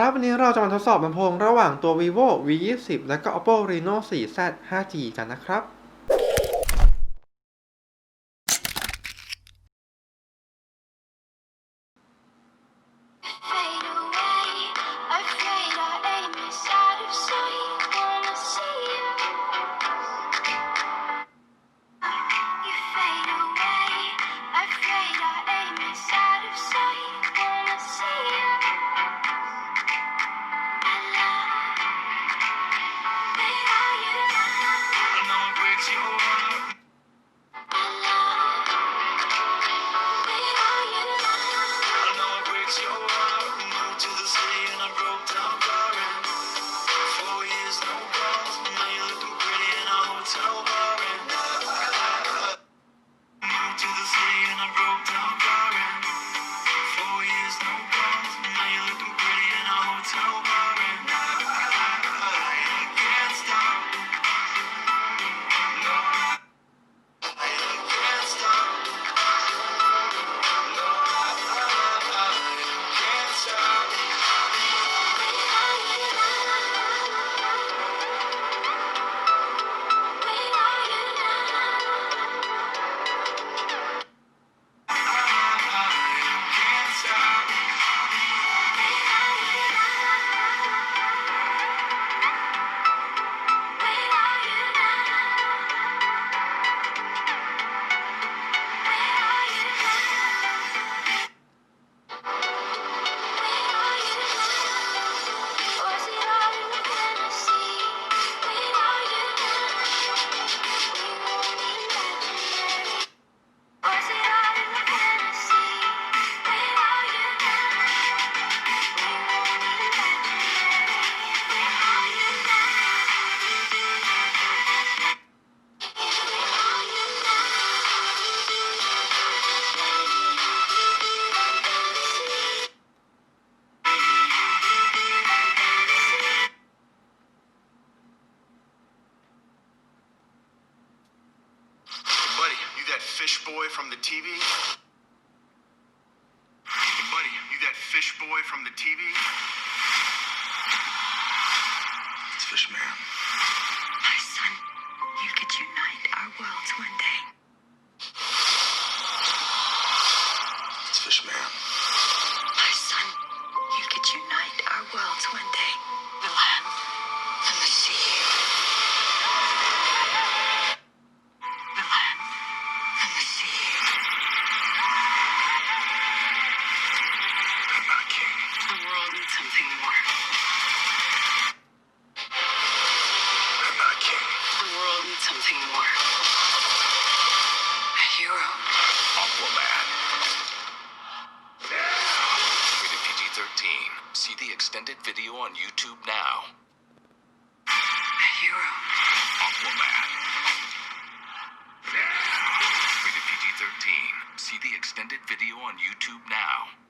ครับวันนี้เราจะมาทดสอบลำโพงระหว่างตัว vivo v 2 0และก็ oppo reno 4z 5g กันนะครับ that fish boy from the TV? Hey, buddy, you that fish boy from the TV? It's Fishman. See the extended video on YouTube now. A hero. Aquaman. Rated PG-13. See the extended video on YouTube now.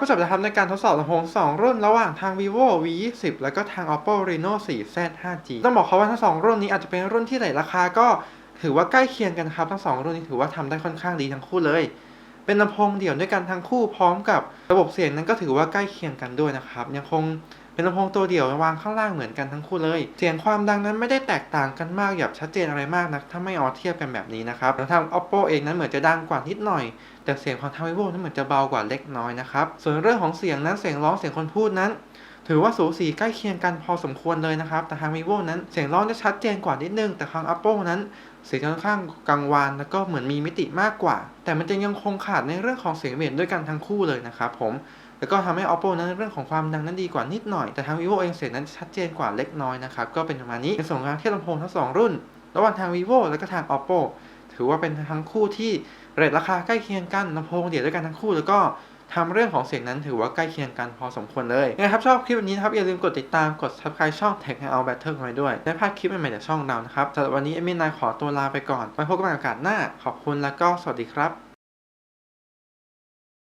ก็จบแล้วครับในการทดสอบลำโพง2 รุ่นระหว่างทาง vivo v 2 0แล้วก็ทาง oppo reno 4 z 5g ต้องบอกเขาว่าทั้งสองรุ่นนี้อาจจะเป็นรุ่นที่ไหนราคาก็ถือว่าใกล้เคียงกันครับทั้งสองรุ่นนี้ถือว่าทำได้ค่อนข้างดีทั้งคู่เลย เป็นลำโพงเดี่ยวด้วยกันทั้งคู่พร้อมกับระบบเสียงนั้นก็ถือว่าใกล้เคียงกันด้วยนะครับยังคง เป็นลำโพงตัวเดี่ยววางข้างล่างเหมือนกันทั้งคู่เลย เสียงความดังนั้นไม่ได้แตกต่างกันมากแบบชัดเจนอะไรมากนะถ้าไม่เอาเทียบกันแบบนี้นะครับทาง oppo เองนั้นเหมือนจะดังกว่านิดหน่อย แต่เสียงของทาง vivo นั้นเหมือนจะเบากว่าเล็กน้อยนะครับ ส่วนเรื่องของเสียงนั้นเสียงร้องเสียงคนพูดนั้นถือว่าสูสีใกล้เคียงกันพอสมควรเลยนะครับ แต่ทาง vivo นั้นเสียงร้องจะชัดเจนกว่านิดนึง แต่ทาง oppo นั้นเสียงค่อนข้างกังวานแล้วก็เหมือนมีมิติมากกว่า แต่มันจะยังคงขาดในเรื่องของเสียงเบสด้วยกันทั้งคู่เลยนะครับผม แล้วก็ทำให้ oppo นั้นเรื่องของความดังนั้นดีกว่านิดหน่อย แต่ทาง vivo เองเสียงนั้นชัดเจนกว่าเล็กน้อยนะครับ ก็เป็นประมาณนี้ในส่วนของการเทียบลำโพงทั้งสองรุ่น ระหว่างทาง vivo แล้วก็ทาง oppo ถือว่าเป็นทั้งคู่ที่เรทราคาใกล้เคียงกันลำโพงเดียวด้วยกันทั้งคู่ แล้วก็ทำเรื่องของเสียงนั้นถือว่าใกล้เคียงกันพอสมควรเลยยังไงครับชอบคลิปนี้นะครับอย่าลืมกดติดตามกด subscribe ช่อง Tech Hangout Battle ไว้ด้วยได้พลาดคลิปใหม่ๆจากช่องเรานะครับสำหรับวันนี้เอมินนายขอตัวลาไปก่อนไว้พบกันใหม่โอกาสหน้า ขอบคุณแล้วก็สวัสดีครับ